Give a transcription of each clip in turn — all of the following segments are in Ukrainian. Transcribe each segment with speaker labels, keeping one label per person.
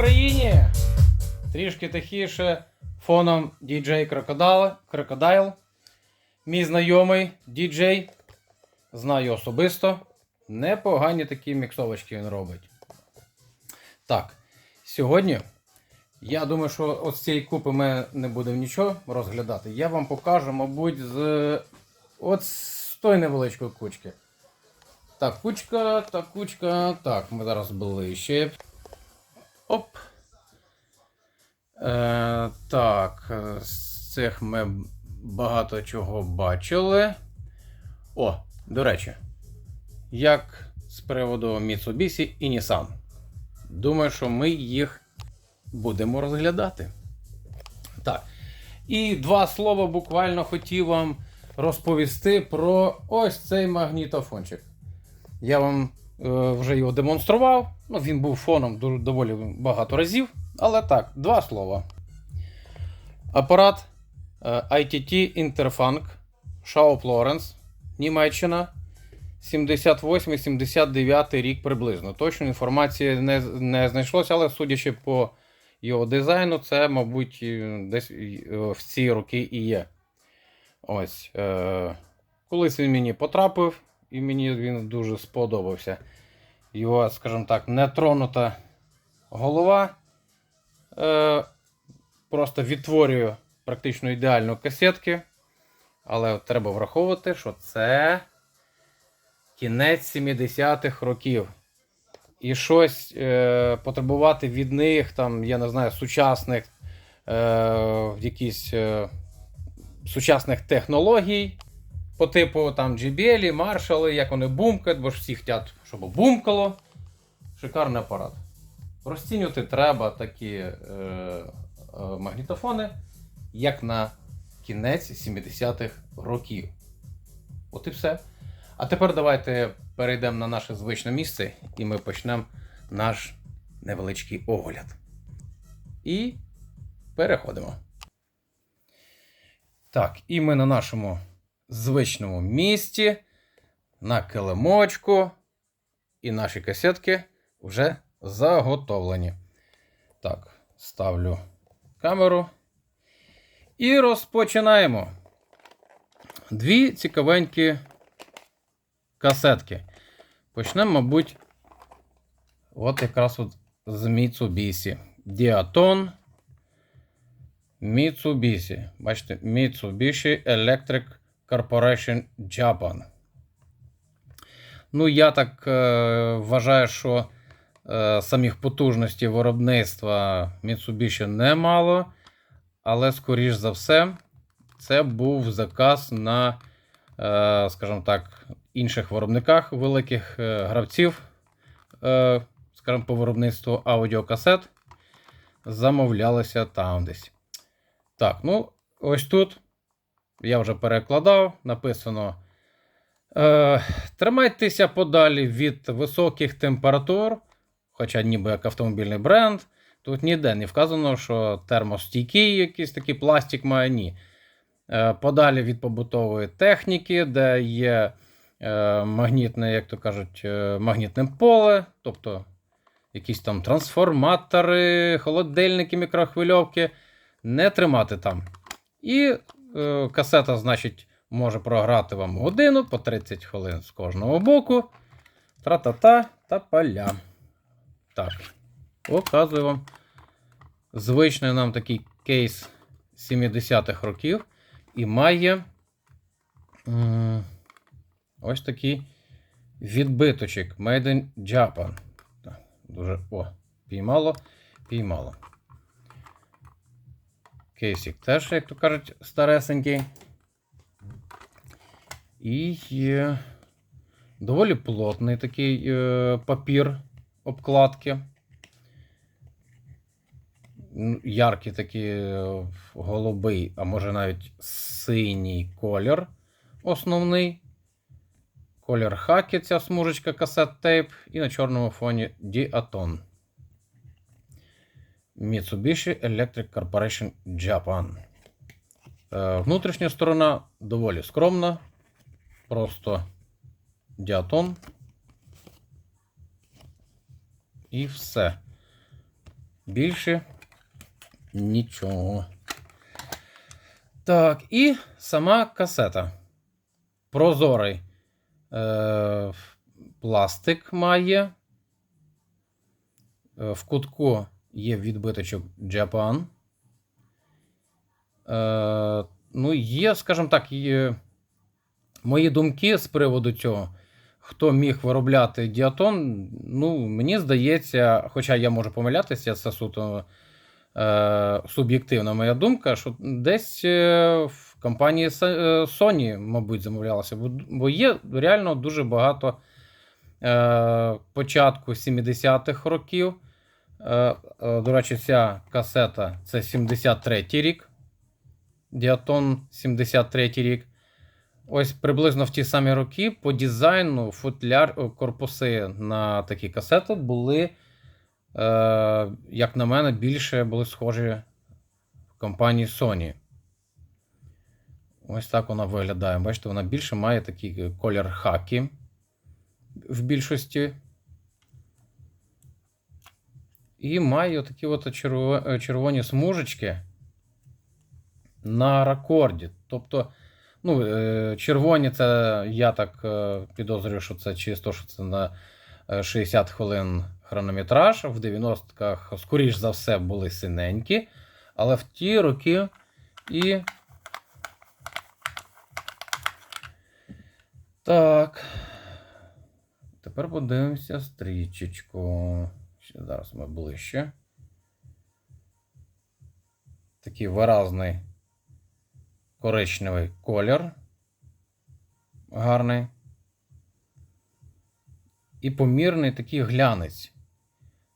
Speaker 1: Україні! Трішки тихіше фоном Crocodile, Crocodile. Мій знайомий DJ. Знаю особисто. Непогані такі міксовочки він робить. Так, сьогодні я думаю, що от з цієї купи ми не будемо нічого розглядати. Я вам покажу, мабуть, з от з тої невеличкої кучки. Так, кучка, так, кучка. Так, ми зараз ближче. Оп. Е, так, е, з цих ми багато чого бачили. О, до речі, як з приводу Mitsubishi і Nissan. Думаю, що ми їх будемо розглядати. Так. І два слова буквально хотів вам розповісти про ось цей магнітофончик. Я вам вже його демонстрував. Ну, він був фоном доволі багато разів. Але так, два слова. Апарат е, ITT Interfunk Shaw Florence, Німеччина. 78-79 рік приблизно. Точно інформації не, не знайшлося, але судячи по його дизайну, це, мабуть, десь е, в ці роки і є. Ось. Е, колись він мені потрапив, і мені він дуже сподобався. Його, скажімо так, нетронута голова. Е, просто відтворює практично ідеально касетки. Але треба враховувати, що це кінець 70-х років. І щось е, потребувати від них, там, я не знаю, сучасних е, якісь е, сучасних технологій по типу там JBL, Marshall, як вони бумкають, бо ж всі хочуть, щоб бумкало. Шикарний апарат. Розцінювати треба такі е, е, магнітофони, як на кінець 70-х років. От і все. А тепер давайте перейдемо на наше звичне місце і ми почнемо наш невеличкий огляд. І переходимо. Так, і ми на нашому звичному місці, на килимочку, і наші касетки вже заготовлені. Так, ставлю камеру. І розпочинаємо. Дві цікавенькі касетки. Почнемо, мабуть, от якраз от з Mitsubishi. Diaton Mitsubishi. Бачите, Mitsubishi Electric Corporation Japan. Ну, я так е, вважаю, що е, самих потужностей виробництва Mitsubishi немало. Але, скоріш за все, це був заказ на, е, скажімо так, інших виробниках великих е, гравців, е, скажімо, по виробництву аудіокасет. Замовлялися там десь. Так, ну, ось тут я вже перекладав, написано. Е, Тримайтеся подалі від високих температур, хоча ніби як автомобільний бренд. Тут ніде не вказано, що термостійкий якийсь такий пластик має ні. Е, Подалі від побутової техніки, де є е, магнітне, як то кажуть, магнітне поле, тобто якісь там трансформатори, холодильники, мікрохвильовки. Не тримати там. І касета, значить, може програти вам годину по 30 хвилин з кожного боку. Тра-та-та та поля. Так. Показую вам звичний нам такий кейс 70-х років. І має ось такий відбиточок Made in Japan. Дуже, О, піймало, піймало. Кейсик теж, як то кажуть, старесенький. І є доволі плотний такий е, папір обкладки. Яркий такий е, голубий, а може навіть синій колір основний. Колір хакі, ця смужечка касет тейп, і на чорному фоні Diaton. Mitsubishi Electric Corporation Japan. Е, Внутрішня сторона доволі скромна. Просто діатон. І все. Більше нічого. Так, і сама касета. Прозорий е, пластик має. Е, В кутку є відбиточок Japan. Е, ну, є, скажімо так, є мої думки з приводу цього. Хто міг виробляти діатон, ну, мені здається, хоча я можу помилятися, це суто е, суб'єктивна моя думка, що десь е, в компанії е, Sony, мабуть, замовлялося, бо, є реально дуже багато е, початку 70-х років. Е, е, до речі, ця касета це 73-й рік. Діатон 73-й рік. Ось приблизно в ті самі роки по дизайну футляр корпуси на такі касети були, е, як на мене, більше були схожі в компанії Sony. Ось так вона виглядає. Бачите, вона більше має такий колір хакі в більшості. І має такі от червоні смужечки на ракорді. Тобто, ну, е, червоні, це я так е, підозрюю, що це чисто, що це на е, 60 хвилин хронометраж. В 90-ках, скоріш за все, були синенькі. Але в ті роки і. Так. Тепер подивимося стрічечку. Зараз ми ближче. Такий виразний коричневий колір. Гарний. І помірний такий глянець.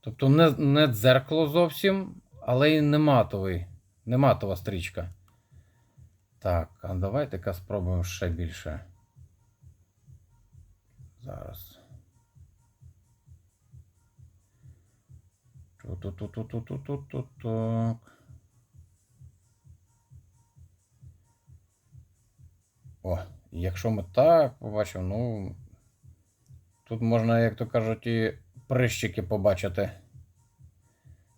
Speaker 1: Тобто не, не дзеркало зовсім, але й не матовий. Не матова стрічка. Так, а давайте-ка спробуємо ще більше. Зараз. Ту-ту-ту-ту-ту-ту-ту-ту. О, якщо ми так побачимо, ну. Тут можна, як то кажуть, і прищики побачити.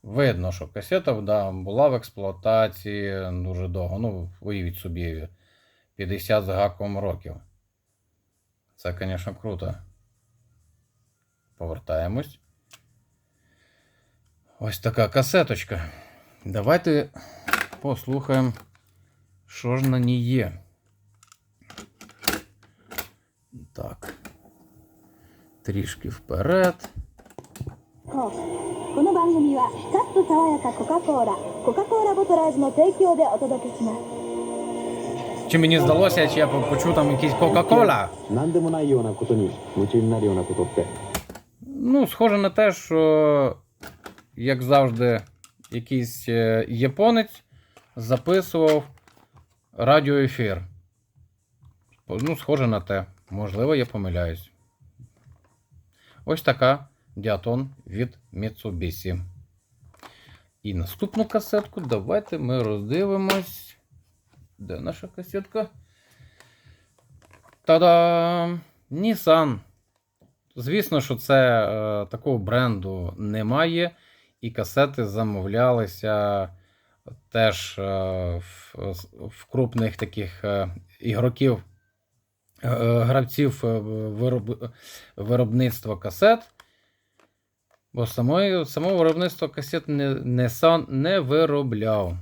Speaker 1: Видно, що касета да, була в експлуатації дуже довго. Ну, уявіть собі, 50 з гаком років. Це, звісно, круто. Повертаємось. Ось така касеточка. Давайте послухаємо, що ж на ній є. Так. Трішки вперед. Чи мені здалося, чи я почув там якийсь Кока-Кола? Ну, схоже на те, що як завжди, якийсь е, японець записував радіоефір. Ну, схоже на те. Можливо, я помиляюсь. Ось така діатон від Mitsubishi. І наступну касетку давайте ми роздивимось. Де наша касетка? Та-дам! Nissan. Звісно, що це е, такого бренду немає, і касети замовлялися теж е, в, в крупних таких е, ігроків, е, гравців вироб, виробництва касет. Бо само виробництво касет не, Nissan не виробляв.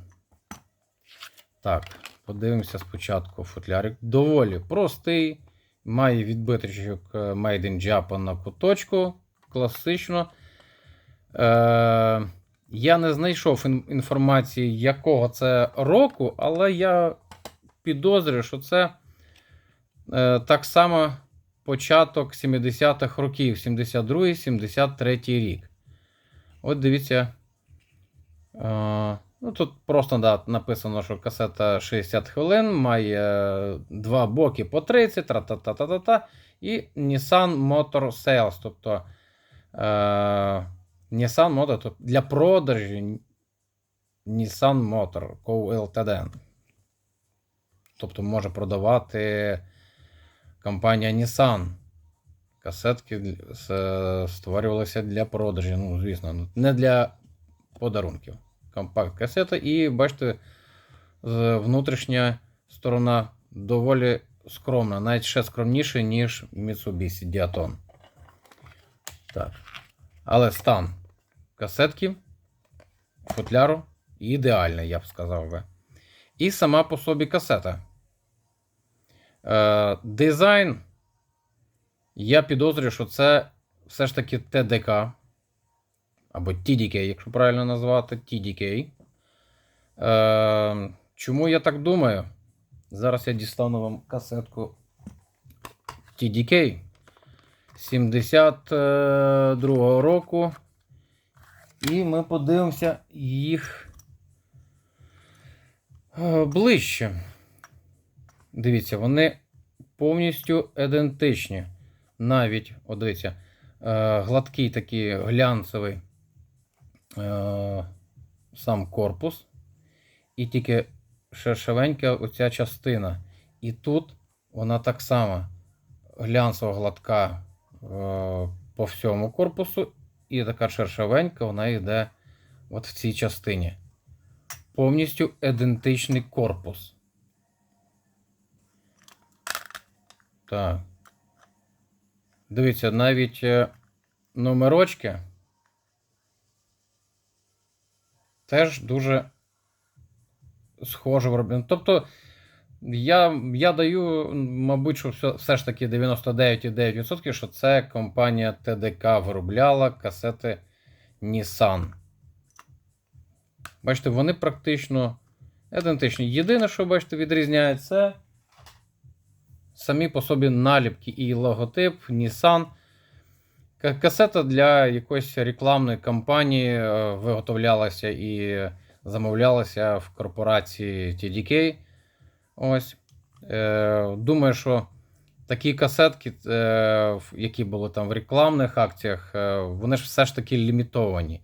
Speaker 1: Так, подивимося спочатку футлярик. Доволі простий. Має відбиточок Made in Japan на куточку. Класично. Е, я не знайшов інформації, якого це року, але я підозрюю, що це е, так само початок 70-х років, 72-73 рік. От дивіться. Е, ну, тут просто да, написано, що касета 60 хвилин, має два боки по 30, тра-та-та-та-та-та, і Nissan Motor Sales. Тобто е, Nissan Motor для продажі Nissan Motor Co. Ltd. Тобто може продавати компанія Nissan. Касетки створювалися для продажі. Ну, звісно, ну, не для подарунків. Компакт-касета, і бачите, внутрішня сторона доволі скромна, навіть ще скромніше, ніж Mitsubishi Diaton. Так. Але стан касетки, футляру ідеальний, я б сказав би. І сама по собі касета. Е, дизайн. Я підозрюю, що це все ж таки ТДК. Або TDK, якщо правильно назвати, TDK. Е, чому я так думаю? Зараз я дістану вам касетку TDK 72 року. І ми подивимося їх е, ближче. Дивіться, вони повністю ідентичні. Навіть, о, дивіться, е, гладкий такий глянцевий е, сам корпус. І тільки шершавенька оця частина. І тут вона так само глянцево гладка по всьому корпусу, і така шершавенька вона йде от в цій частині. Повністю ідентичний корпус. Так. Дивіться, навіть е, номерочки теж дуже схоже вроблено. Тобто, я, я даю, мабуть, що все, все ж таки 99,9%, що це компанія ТДК виробляла касети Nissan. Бачите, вони практично ідентичні. Єдине, що бачите, відрізняє, це самі по собі наліпки і логотип Nissan. Касета для якоїсь рекламної кампанії е, виготовлялася і замовлялася в корпорації TDK. Ось. Е, думаю, що такі касетки, е, які були там в рекламних акціях, е, вони ж все ж таки лімітовані.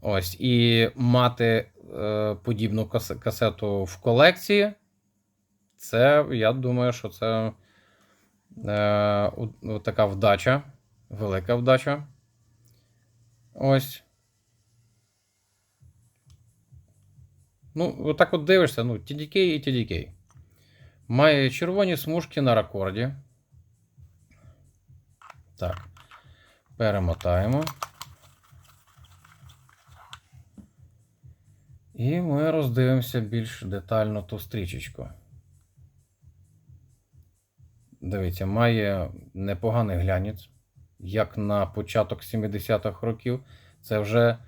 Speaker 1: Ось. І мати е, подібну касету в колекції. Це, я думаю, що це е, така вдача, велика вдача. Ось. Ну, отак от дивишся, ну, TDK і TDK. Має червоні смужки на рекорді. Так. Перемотаємо. І ми роздивимося більш детально ту стрічечку. Дивіться, має непоганий глянець, як на початок 70-х років. Це вже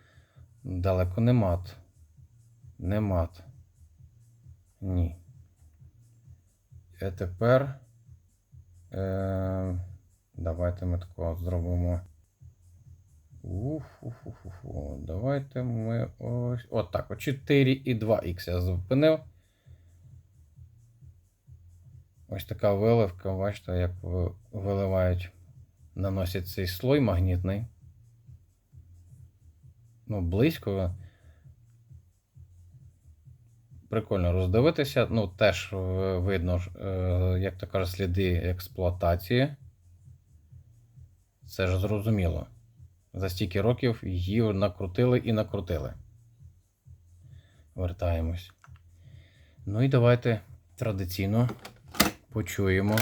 Speaker 1: далеко не мат. Не мат. Ні. І тепер. Е, давайте ми такого зробимо. Уф-уф-уф-уф. Давайте ми ось. От так. От 4,2х я зупинив. Ось така виливка, бачите, як виливають, наносять цей слой магнітний. Ну, близько. Прикольно роздивитися. Ну, теж е, видно, е, як то кажуть, сліди експлуатації. Це ж зрозуміло. За стільки років її накрутили і накрутили. Вертаємось. Ну і давайте традиційно почуємо,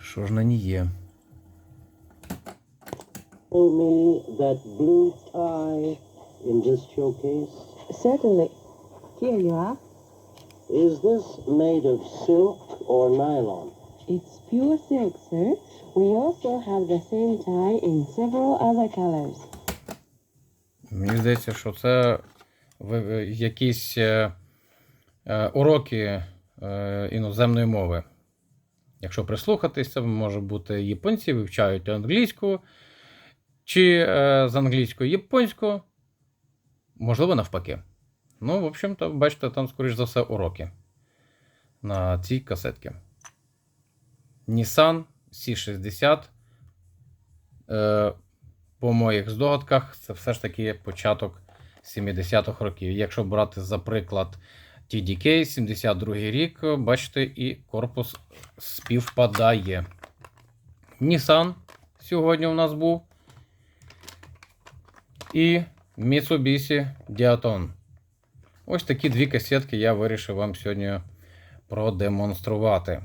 Speaker 1: що ж на ній є.
Speaker 2: Me that blue tie in this showcase.
Speaker 3: Certainly. Here you are.
Speaker 2: Is this made of silk or nylon?
Speaker 3: It's pure silk, sir. We also have the same tie in several other colors.
Speaker 1: Мені здається, що це якісь е, е, уроки е, іноземної мови. Якщо прислухатись, це може бути японці вивчають англійську, чи е, з англійської японську, можливо, навпаки. Ну, в общем-то, бачите, там, скоріш за все, уроки на цій касетці. Nissan C60. Е, по моїх здогадках, це все ж таки початок 70-х років. Якщо брати за приклад TDK, 72 рік, бачите, і корпус співпадає. Nissan сьогодні у нас був. І Mitsubishi Diaton. Ось такі дві касетки я вирішив вам сьогодні продемонструвати.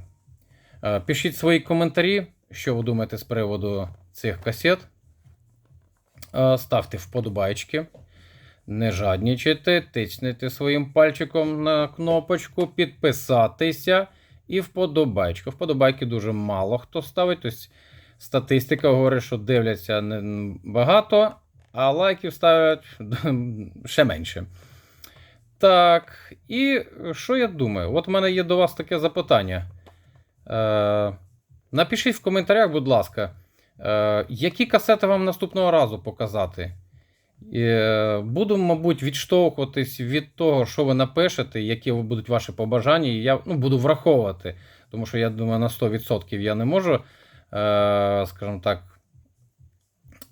Speaker 1: Е, Пишіть свої коментарі, що ви думаєте з приводу цих касет. Е, Ставте вподобайки. Не жаднічайте, тицнете своїм пальчиком на кнопочку, підписатися і вподобайку. Вподобайки дуже мало хто ставить. Тобто статистика говорить, що дивляться багато, а лайків ставлять ще менше. Так, і що я думаю? От в мене є до вас таке запитання. Е, напишіть в коментарях, будь ласка, е, які касети вам наступного разу показати. Е, Буду, мабуть, відштовхуватись від того, що ви напишете, які будуть ваші побажання, і я ну, буду враховувати. Тому що я думаю, на 100% я не можу, е, скажімо так,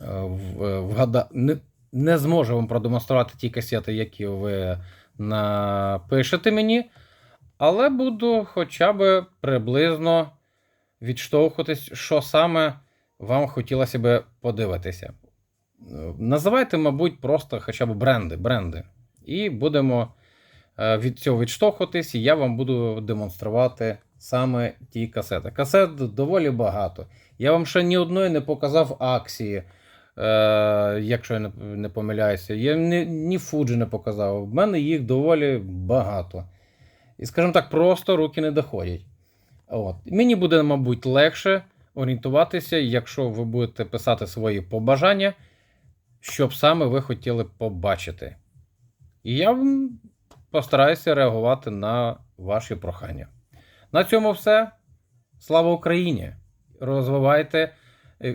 Speaker 1: е, в- вгада... не, не зможу вам продемонструвати ті касети, які ви напишете мені, але буду хоча б приблизно відштовхуватись, що саме вам хотілося би подивитися. Називайте, мабуть, просто хоча б бренди. бренди. І будемо е, від цього відштовхуватись, і я вам буду демонструвати саме ті касети. Касет доволі багато. Я вам ще ні одної не показав акції, якщо я не, помиляюся. Я ні, ні Fuji не показав. В мене їх доволі багато. І, скажімо так, просто руки не доходять. От. Мені буде, мабуть, легше орієнтуватися, якщо ви будете писати свої побажання, що б саме ви хотіли побачити. І я постараюся реагувати на ваші прохання. На цьому все. Слава Україні! Розвивайте е,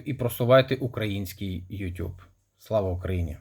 Speaker 1: і просувайте український YouTube. Слава Україні!